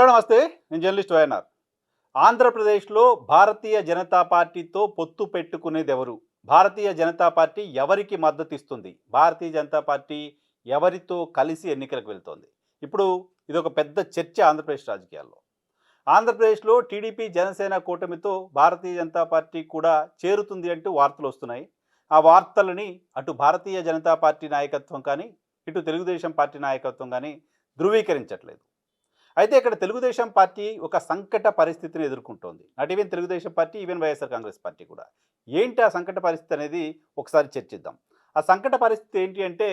Hello నమస్తే. నేను journalist YNR. ఆంధ్రప్రదేశ్లో భారతీయ జనతా పార్టీతో పొత్తు పెట్టుకునేది ఎవరు? భారతీయ జనతా పార్టీ ఎవరికి మద్దతు ఇస్తుంది భారతీయ జనతా పార్టీ ఎవరితో కలిసి ఎన్నికలకు వెళ్తోంది? ఇప్పుడు ఇది ఒక పెద్ద చర్చ ఆంధ్రప్రదేశ్ రాజకీయాల్లో. ఆంధ్రప్రదేశ్లో టీడీపీ జనసేన కూటమితో భారతీయ జనతా పార్టీ కూడా చేరుతుంది అంటూ వార్తలు వస్తున్నాయి. ఆ వార్తలని అటు భారతీయ జనతా పార్టీ నాయకత్వం కానీ ఇటు తెలుగుదేశం పార్టీ నాయకత్వం కానీ ధృవీకరించట్లేదు. అయితే ఇక్కడ తెలుగుదేశం పార్టీ ఒక సంకట పరిస్థితిని ఎదుర్కొంటోంది. Not even Telugu Desam party even YSR Congress party కూడా. ఏంటి ఆ సంకట పరిస్థితి అనేది ఒకసారి చర్చిద్దాం. ఆ సంకట పరిస్థితి ఏంటి అంటే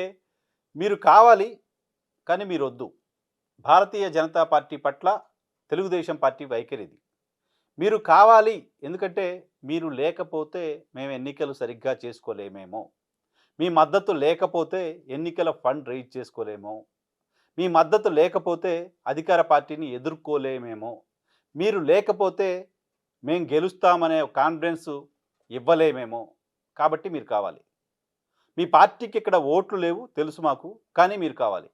మీరు కావాలి కానీ మీరు వద్దు భారతీయ జనతా పార్టీ పట్ల తెలుగుదేశం పార్టీ వైఖరిది. మీరు కావాలి ఎందుకంటే మీరు లేకపోతే మేము ఎన్నికలు సరిగ్గా చేసుకోలేమేమో. మీ మద్దతు లేకపోతే ఎన్నికల ఫండ్ రైజ్ చేసుకోలేమో. మీ మద్దతు లేకపోతే అధికార పార్టీని ఎదుర్కోలేమేమో. మీరు లేకపోతే మేము గెలుస్తామనే కాన్ఫిడెన్స్ ఇవ్వలేమేమో. కాబట్టి మీరు కావాలి. మీ పార్టీకి ఇక్కడ ఓట్లు లేవు తెలుసు మాకు కానీ మీరు కావాలి.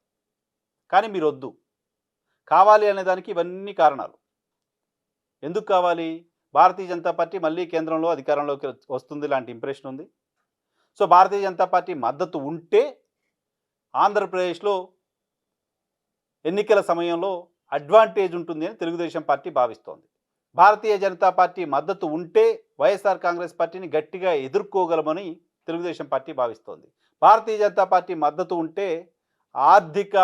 కానీ మీరు వద్దు కావాలి అనే దానికి ఇవన్నీ కారణాలు. ఎందుకు కావాలి? భారతీయ జనతా పార్టీ మళ్ళీ కేంద్రంలో అధికారంలోకి వస్తుంది లాంటి ఇంప్రెషన్ ఉంది. సో భారతీయ జనతా పార్టీ మద్దతు ఉంటే ఆంధ్రప్రదేశ్లో ఎన్నికల సమయంలో అడ్వాంటేజ్ ఉంటుంది అని తెలుగుదేశం పార్టీ భావిస్తోంది. భారతీయ జనతా పార్టీ మద్దతు ఉంటే వైఎస్ఆర్ కాంగ్రెస్ పార్టీని గట్టిగా ఎదుర్కోగలమని తెలుగుదేశం పార్టీ భావిస్తోంది. భారతీయ జనతా పార్టీ మద్దతు ఉంటే ఆర్థిక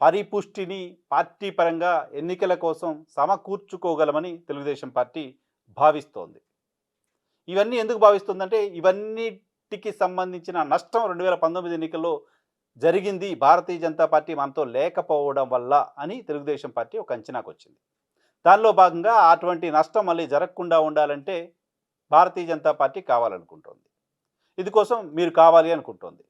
పరిపుష్టిని పార్టీ పరంగా ఎన్నికల కోసం సమకూర్చుకోగలమని తెలుగుదేశం పార్టీ భావిస్తోంది. ఇవన్నీ ఎందుకు భావిస్తుందంటే ఇవన్నిటికి సంబంధించిన నష్టం రెండు వేల పంతొమ్మిది ఎన్నికల్లో జరిగింది. భారతీయ జనతా పార్టీ మనతో లేకపోవడం వల్ల అని తెలుగుదేశం పార్టీ ఒక అంచనాకు వచ్చింది దానిలో భాగంగా అటువంటి నష్టం మళ్ళీ జరగకుండా ఉండాలంటే భారతీయ జనతా పార్టీ కావాలనుకుంటోంది. ఇది కోసం మీరు కావాలి అనుకుంటోంది.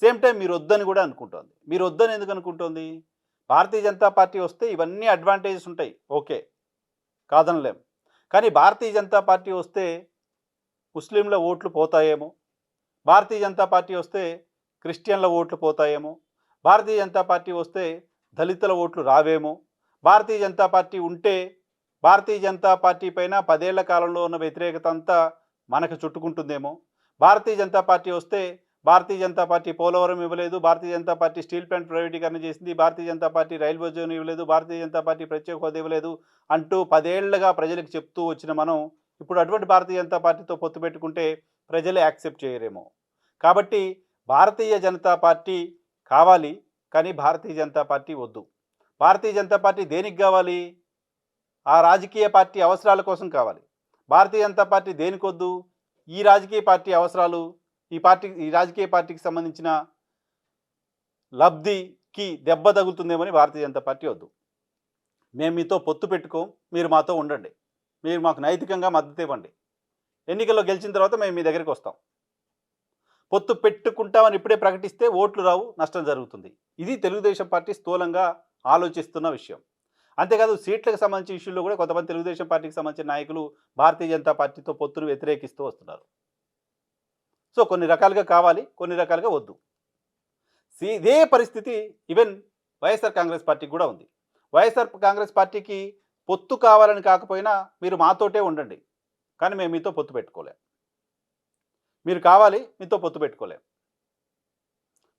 సేమ్ టైం మీరు వద్దని కూడా అనుకుంటోంది. మీరు వద్దని ఎందుకు అనుకుంటోంది? భారతీయ జనతా పార్టీ వస్తే ఇవన్నీ అడ్వాంటేజెస్ ఉంటాయి. ఓకే. కాదనలేం. కానీ భారతీయ జనతా పార్టీ వస్తే ముస్లింల ఓట్లు పోతాయేమో? భారతీయ జనతా పార్టీ వస్తే క్రిస్టియన్ల ఓట్లు పోతాయేమో? భారతీయ జనతా పార్టీ వస్తే దళితుల ఓట్లు రావేమో? భారతీయ జనతా పార్టీ ఉంటే భారతీయ జనతా పార్టీ పైన పదేళ్ళ కాలంలో ఉన్న వ్యతిరేకత అంతా మనకు చుట్టుకుంటుందేమో? భారతీయ జనతా పార్టీ వస్తే భారతీయ జనతా పార్టీ పోలవరం ఇవ్వలేదు Bharatiya Janata party steel plant ప్రైవేటీకరణ చేసింది Bharatiya Janata party railway zone ఇవ్వలేదు భారతీయ జనతా పార్టీ ప్రత్యేక హోదా ఇవ్వలేదు అంటూ పదేళ్ళుగా ప్రజలకు చెప్తూ వచ్చిన మనం ఇప్పుడు అటువంటి భారతీయ జనతా పార్టీతో పొత్తు పెట్టుకుంటే ప్రజలే యాక్సెప్ట్ చేయరేమో? కాబట్టి భారతీయ జనతా పార్టీ కావాలి కానీ భారతీయ జనతా పార్టీ వద్దు. భారతీయ జనతా పార్టీ దేనికి కావాలి? ఆ రాజకీయ పార్టీ అవసరాల కోసం కావాలి. భారతీయ జనతా పార్టీ దేనికి వద్దు? ఈ రాజకీయ పార్టీ అవసరాలు ఈ పార్టీ ఈ రాజకీయ పార్టీకి సంబంధించిన లబ్ధికి దెబ్బ తగులుతుందేమని భారతీయ జనతా పార్టీ వద్దు. మేము మీతో పొత్తు పెట్టుకోం మీరు మాతో ఉండండి. మీరు మాకు నైతికంగా మద్దతు ఇవ్వండి. ఎన్నికల్లో గెలిచిన తర్వాత మేము మీ దగ్గరికి వస్తాం. పొత్తు పెట్టుకుంటామని ఇప్పుడే ప్రకటిస్తే ఓట్లు రావు నష్టం జరుగుతుంది. ఇది తెలుగుదేశం పార్టీ స్థూలంగా ఆలోచిస్తున్న విషయం. అంతేకాదు సీట్లకు సంబంధించిన విషయంలో కూడా కొంతమంది తెలుగుదేశం పార్టీకి సంబంధించిన నాయకులు భారతీయ జనతా పార్టీతో పొత్తును వ్యతిరేకిస్తూ వస్తున్నారు. సో కొన్ని రకాలుగా కావాలి కొన్ని రకాలుగా వద్దు. ఇదే పరిస్థితి ఈవెన్ వైఎస్ఆర్ కాంగ్రెస్ పార్టీకి కూడా ఉంది. వైఎస్ఆర్ కాంగ్రెస్ పార్టీకి పొత్తు కావాలని కాకపోయినా మీరు మాతోటే ఉండండి. కానీ మేము మీతో పొత్తు పెట్టుకోలేం. మీరు కావాలి మీతో పొత్తు పెట్టుకోలేం.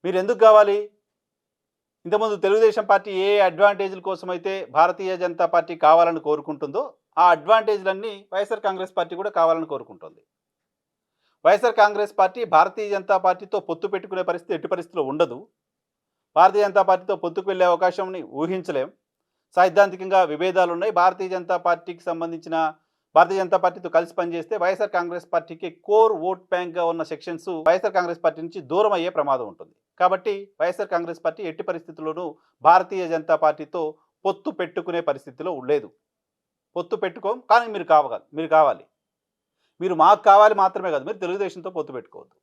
మీరు ఎందుకు కావాలి? ఇంతకుముందు తెలుగుదేశం పార్టీ ఏ అడ్వాంటేజ్ల కోసం అయితే భారతీయ జనతా పార్టీ కావాలని కోరుకుంటుందో ఆ అడ్వాంటేజ్లన్నీ వైఎస్ఆర్ కాంగ్రెస్ పార్టీ కూడా కావాలని కోరుకుంటుంది. వైఎస్ఆర్ కాంగ్రెస్ పార్టీ భారతీయ జనతా పార్టీతో పొత్తు పెట్టుకునే పరిస్థితి ఎట్టి పరిస్థితిలో ఉండదు. భారతీయ జనతా పార్టీతో పొత్తుకు వెళ్ళే అవకాశంని ఊహించలేం. సైద్ధాంతికంగా విభేదాలు ఉన్నాయి భారతీయ జనతా పార్టీకి సంబంధించిన భారతీయ జనతా పార్టీతో కలిసి పనిచేస్తే వైఎస్ఆర్ కాంగ్రెస్ పార్టీకి కోర్ ఓట్ బ్యాంక్గా ఉన్న సెక్షన్స్ వైఎస్ఆర్ కాంగ్రెస్ పార్టీ నుంచి దూరం అయ్యే ప్రమాదం ఉంటుంది. కాబట్టి వైఎస్ఆర్ కాంగ్రెస్ పార్టీ ఎట్టి పరిస్థితుల్లోనూ భారతీయ జనతా పార్టీతో పొత్తు పెట్టుకునే పరిస్థితిలో లేదు. పొత్తు పెట్టుకోం కానీ మీరు కావాలి మీరు కావాలి. మీరు మాకు కావాలి మాత్రమే కాదు మీరు తెలుగుదేశంతో పొత్తు పెట్టుకోవద్దు.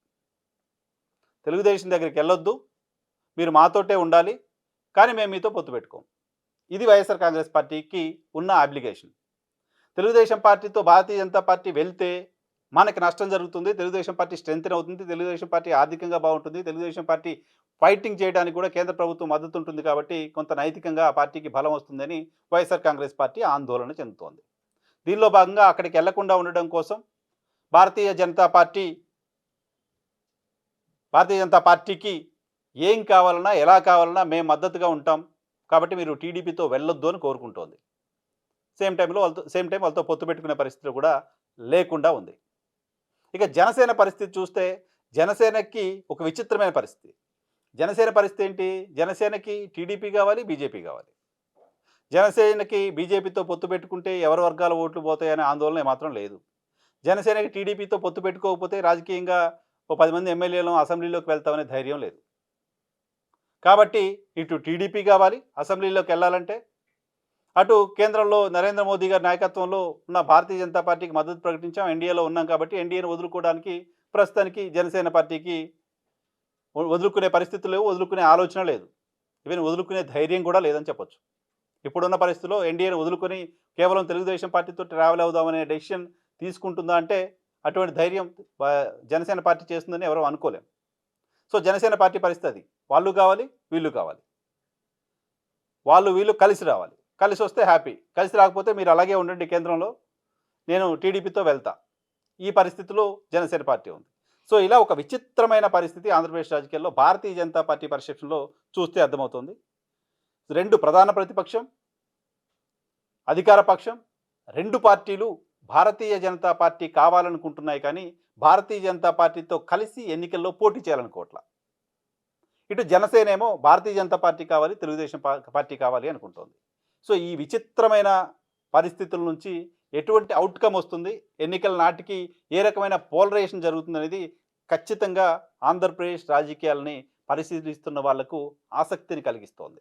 తెలుగుదేశం దగ్గరికి వెళ్ళొద్దు మీరు మాతోటే ఉండాలి కానీ మేము మీతో పొత్తు పెట్టుకోం. ఇది వైఎస్ఆర్ కాంగ్రెస్ పార్టీకి ఉన్న అప్లికేషన్ తెలుగుదేశం పార్టీతో భారతీయ జనతా పార్టీ వెళ్తే మనకి నష్టం జరుగుతుంది తెలుగుదేశం పార్టీ స్ట్రెంత్ అవుతుంది తెలుగుదేశం పార్టీ ఆర్థికంగా బాగుంటుంది తెలుగుదేశం పార్టీ ఫైటింగ్ చేయడానికి కూడా కేంద్ర ప్రభుత్వం మద్దతు ఉంటుంది కాబట్టి కొంత నైతికంగా ఆ పార్టీకి బలం వస్తుందని వైఎస్ఆర్ కాంగ్రెస్ పార్టీ ఆందోళన చెందుతోంది. దీనిలో భాగంగా అక్కడికి వెళ్ళకుండా ఉండడం కోసం భారతీయ జనతా పార్టీ భారతీయ జనతా పార్టీకి ఏం కావాలన్నా ఎలా కావాలన్నా మేము మద్దతుగా ఉంటాం కాబట్టి మీరు టీడీపీతో వెళ్ళొద్దు అని కోరుకుంటోంది. సేమ్ టైంలో వాళ్ళతో సేమ్ టైం వాళ్ళతో పొత్తు పెట్టుకునే పరిస్థితి కూడా లేకుండా ఉంది. ఇక జనసేన పరిస్థితి చూస్తే జనసేనకి ఒక విచిత్రమైన పరిస్థితి. జనసేన పరిస్థితి ఏంటి? జనసేనకి టీడీపీ కావాలి బీజేపీ కావాలి. జనసేనకి బీజేపీతో పొత్తు పెట్టుకుంటే ఎవరి వర్గాల ఓట్లు పోతాయనే ఆందోళన మాత్రం లేదు. జనసేనకి టీడీపీతో పొత్తు పెట్టుకోకపోతే రాజకీయంగా ఓ పది మంది ఎమ్మెల్యేలు అసెంబ్లీలోకి వెళ్తామనే ధైర్యం లేదు. కాబట్టి ఇటు టీడీపీ కావాలి అసెంబ్లీలోకి వెళ్ళాలంటే అటు కేంద్రంలో నరేంద్ర మోదీ గారి నాయకత్వంలో ఉన్న భారతీయ జనతా పార్టీకి మద్దతు ప్రకటించాం. ఎన్డీఏలో ఉన్నాం కాబట్టి ఎన్డీఏను వదులుకోవడానికి ప్రస్తుతానికి జనసేన పార్టీకి వదులుకునే పరిస్థితులు లేవు వదులుకునే ఆలోచన లేదు. ఈవెన్ వదులుకునే ధైర్యం కూడా లేదని చెప్పొచ్చు. ఇప్పుడున్న పరిస్థితుల్లో ఎన్డీఏను వదులుకొని కేవలం తెలుగుదేశం పార్టీతో ట్రావెల్ అవుదామనే డెసిషన్ తీసుకుంటుందా అంటే అటువంటి ధైర్యం జనసేన పార్టీ చేస్తుందని ఎవరూ అనుకోలేం. సో జనసేన పార్టీ పరిస్థితి అది. వాళ్ళు కావాలి వీళ్ళు కావాలి. వాళ్ళు వీళ్ళు కలిసి రావాలి. కలిసి వస్తే హ్యాపీ కలిసి రాకపోతే మీరు అలాగే ఉండండి కేంద్రంలో. నేను టీడీపీతో వెళ్తా. ఈ పరిస్థితిలో జనసేన పార్టీ ఉంది. సో ఇలా ఒక విచిత్రమైన పరిస్థితి ఆంధ్రప్రదేశ్ రాజకీయాల్లో భారతీయ జనతా పార్టీ పరిశీలనలో చూస్తే అర్థమవుతుంది. రెండు ప్రధాన ప్రతిపక్షం అధికార పక్షం రెండు పార్టీలు భారతీయ జనతా పార్టీ కావాలనుకుంటున్నాయి కానీ భారతీయ జనతా పార్టీతో కలిసి ఎన్నికల్లో పోటీ చేయాలనుకోవట్ల ఇటు జనసేన ఏమో భారతీయ జనతా పార్టీ కావాలి తెలుగుదేశం పార్టీ కావాలి అనుకుంటోంది. సో ఈ విచిత్రమైన పరిస్థితుల నుంచి ఎటువంటి అవుట్కమ్ వస్తుంది? ఎన్నికల నాటికి ఏ రకమైన పోలరైజేషన్ జరుగుతుంది అనేది ఖచ్చితంగా ఆంధ్రప్రదేశ్ రాజకీయాలని పరిశీలిస్తున్న వాళ్ళకు ఆసక్తిని కలిగిస్తోంది.